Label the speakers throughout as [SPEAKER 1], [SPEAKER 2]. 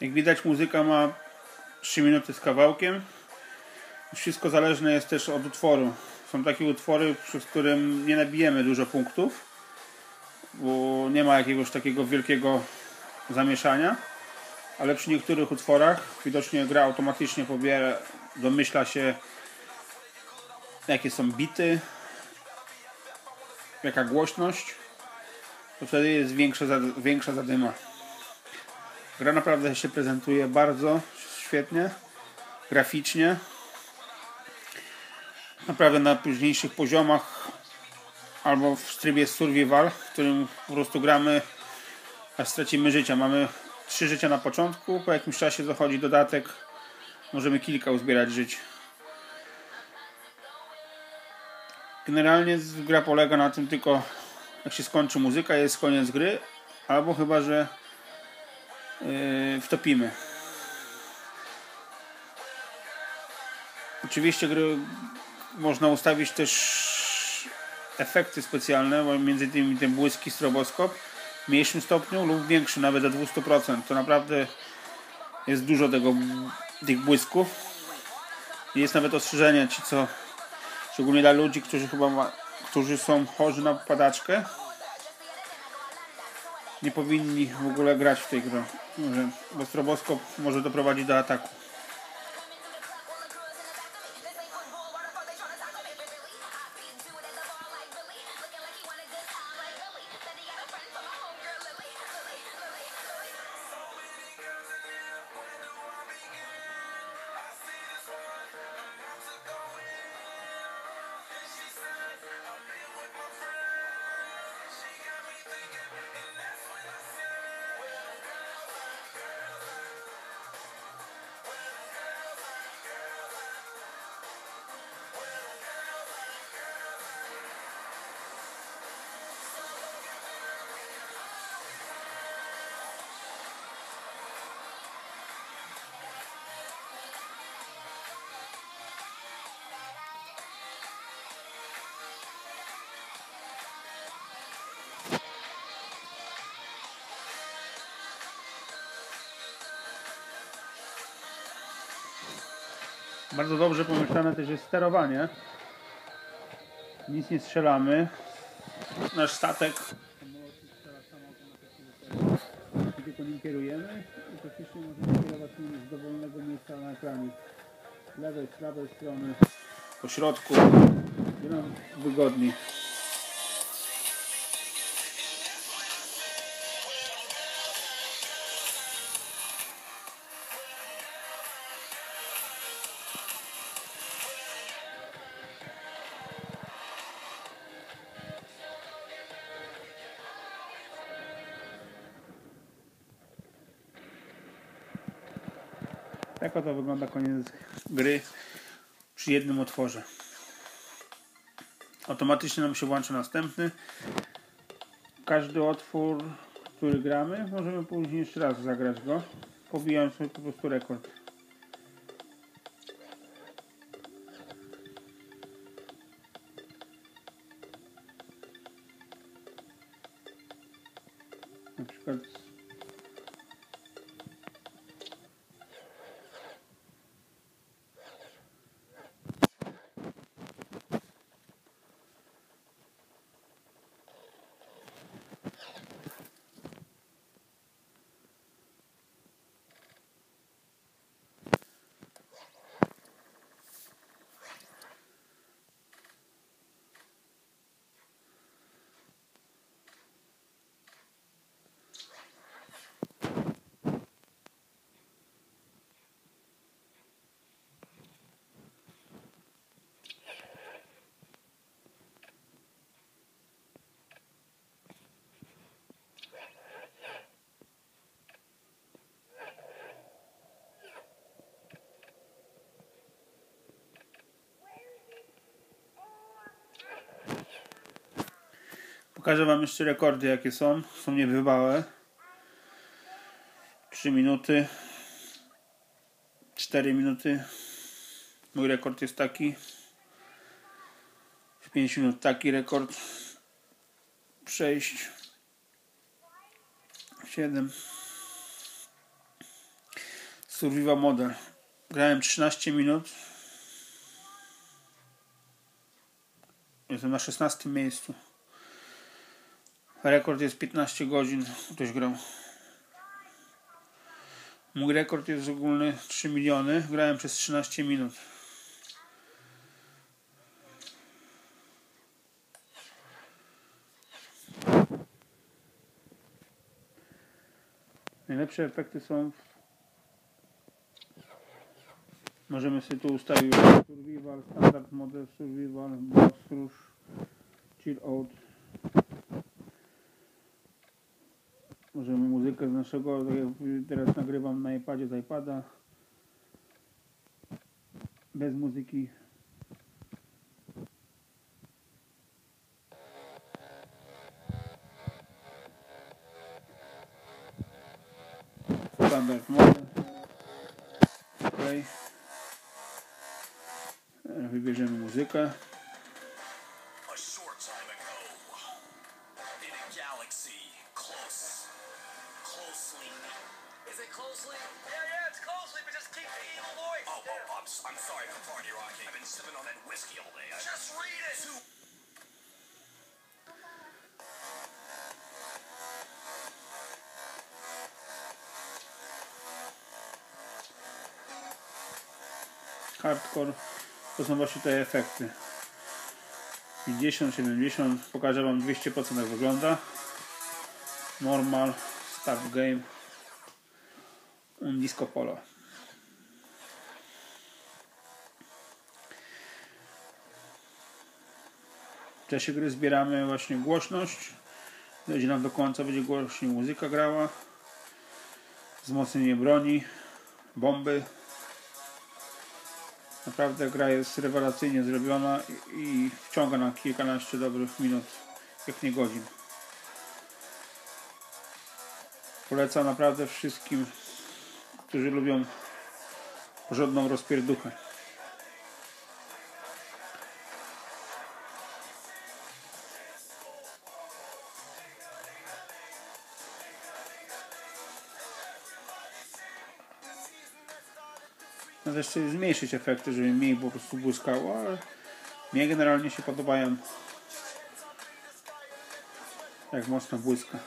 [SPEAKER 1] Jak widać muzyka ma 3 minuty z kawałkiem. Wszystko zależne jest też od utworu. Są takie utwory, przy którym nie nabijemy dużo punktów, bo nie ma jakiegoś takiego wielkiego zamieszania, ale przy niektórych utworach widocznie gra automatycznie pobiera, domyśla się jakie są bity, jaka głośność, to wtedy jest większa, większa zadyma. Gra naprawdę się prezentuje bardzo świetnie, graficznie. Naprawdę na późniejszych poziomach albo w trybie survival, w którym po prostu gramy aż stracimy życia. Mamy trzy życia na początku, po jakimś czasie zachodzi dodatek, możemy kilka uzbierać żyć. Generalnie gra polega na tym tylko jak się skończy muzyka jest koniec gry, albo chyba, że yy, wtopimy. Oczywiście gry można ustawić też efekty specjalne, między innymi ten błyski stroboskop w mniejszym stopniu lub większy, nawet do 200%. To naprawdę jest dużo tego, tych błysków. Jest nawet ostrzeżenie ci, co szczególnie dla ludzi, którzy chyba ma, którzy są chorzy na padaczkę nie powinni w ogóle grać w tej grze, bo stroboskop może doprowadzić do ataku. Bardzo dobrze pomyślane też jest sterowanie. Nic nie strzelamy. Nasz statek tylko nim kierujemy i praktycznie możemy kierować nim z dowolnego miejsca na ekranie. Lewej, z prawej strony, po środku, gdzie nam wygodniej. Tak oto wygląda koniec gry przy jednym otworze. Automatycznie nam się włącza następny. Każdy otwór, który gramy, możemy później jeszcze raz zagrać go, pobijając po prostu rekord. Pokażę Wam jeszcze rekordy jakie są. Są niebywałe. 3 minuty. 4 minuty. Mój rekord jest taki. W 5 minut taki rekord. 6 7 Survival Model. Grałem 13 minut. Jestem na 16 miejscu. Rekord jest 15 godzin. Ktoś grał. Mój rekord jest ogólny 3 miliony. Grałem przez 13 minut. Najlepsze efekty są Możemy sobie tu ustawić survival, standard model survival, boss rush, chill out. Możemy muzykę z naszego, tak teraz nagrywam na iPadzie z iPada. Bez muzyki. Standard model. Okay. Wybierzemy muzykę.
[SPEAKER 2] It closely? Yeah, yeah, it's closely, but just keep the evil voice.
[SPEAKER 3] Oh, oh, I'm, I'm sorry, Capardi Rocky. I've been sipping on that whiskey all day. I-
[SPEAKER 2] Just read it.
[SPEAKER 1] Hardcore to są właśnie te efekty. 50, 70, pokażę wam 200% jak wygląda. Normal, start game, un disco polo. W czasie gry zbieramy właśnie głośność. Dojdzie nam do końca, będzie głośniej muzyka grała. Wzmocnienie broni, bomby. Naprawdę gra jest rewelacyjnie zrobiona i wciąga na kilkanaście dobrych minut, jak nie godzin. Polecam naprawdę wszystkim, którzy lubią porządną rozpierduchę. No też sobie zmniejszyć efekty, żeby mniej po prostu błyskało, ale mnie generalnie się podobają jak mocno błyska.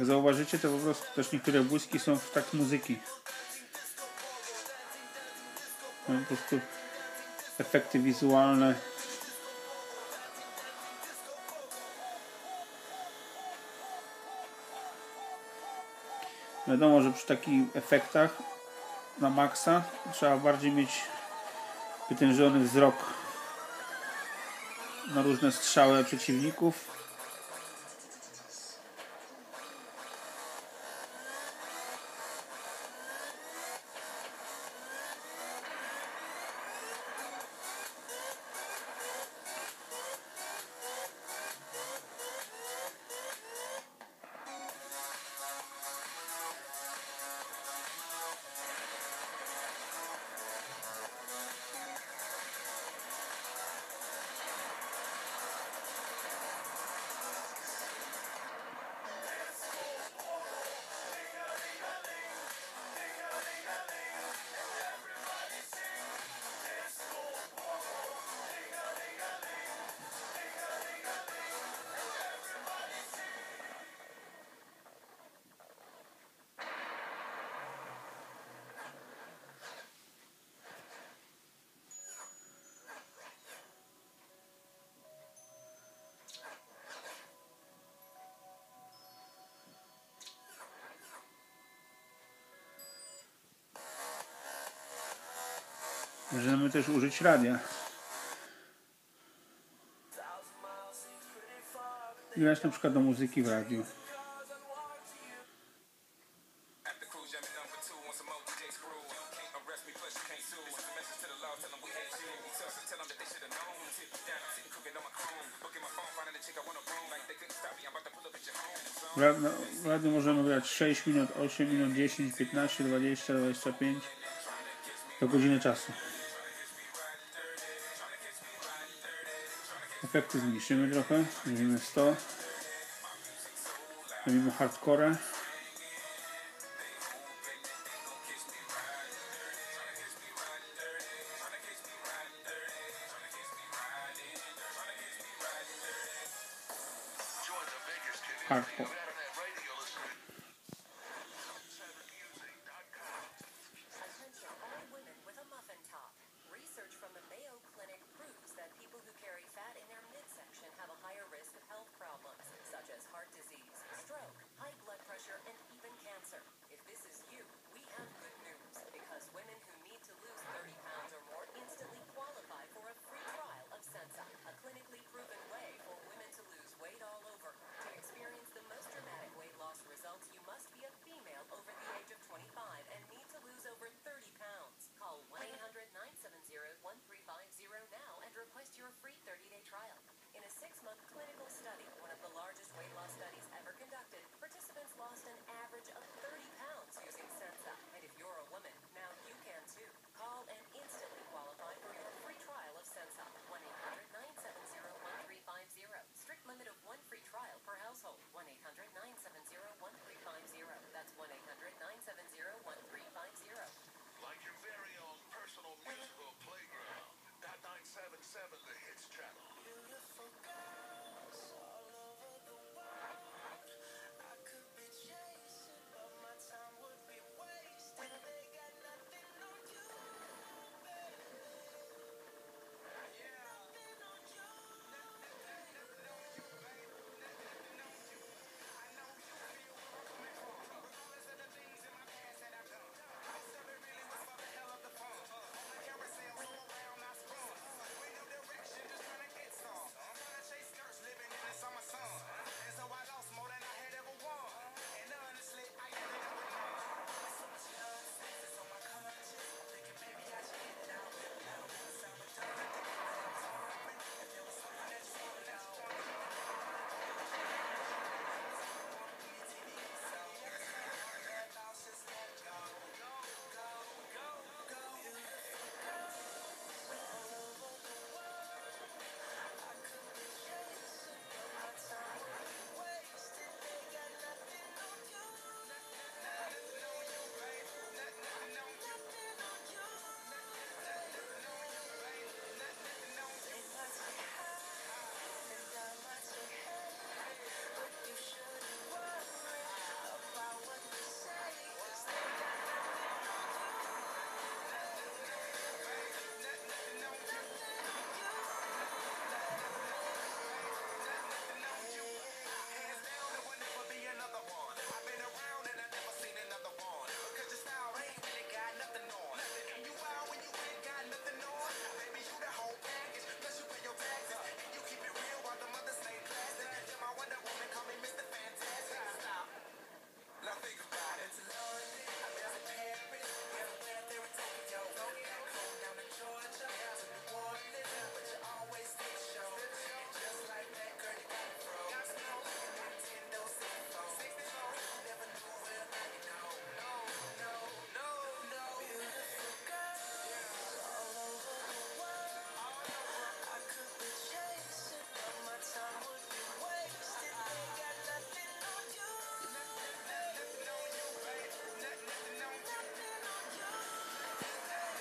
[SPEAKER 1] Jak zauważycie, to po prostu też niektóre błyski są w takt muzyki. No, po prostu efekty wizualne. Wiadomo, że przy takich efektach na maksa trzeba bardziej mieć wytężony wzrok na różne strzały przeciwników. Możemy też użyć radia. I grać na przykład do muzyki w radiu. W no, radiu możemy grać 6 minut, 8 minut, 10, 15, 20, 25
[SPEAKER 4] do godziny czasu. Efekty zmniejszymy trochę, zrobimy 100. Robimy hardcore.
[SPEAKER 5] seven.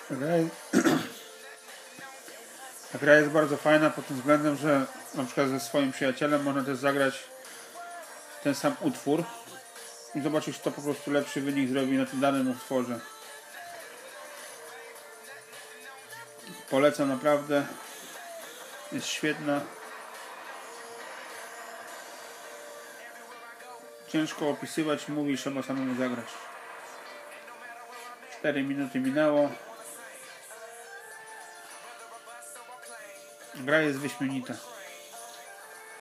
[SPEAKER 5] Ta
[SPEAKER 4] gra, jest, gra jest bardzo fajna pod tym względem, że na przykład ze swoim przyjacielem można też zagrać ten sam utwór i zobaczyć kto po prostu lepszy wynik zrobi na tym danym utworze. Polecam naprawdę. Jest świetna. Ciężko opisywać, mówić, trzeba samemu zagrać. 4 minuty minęło. Gra jest wyśmienita.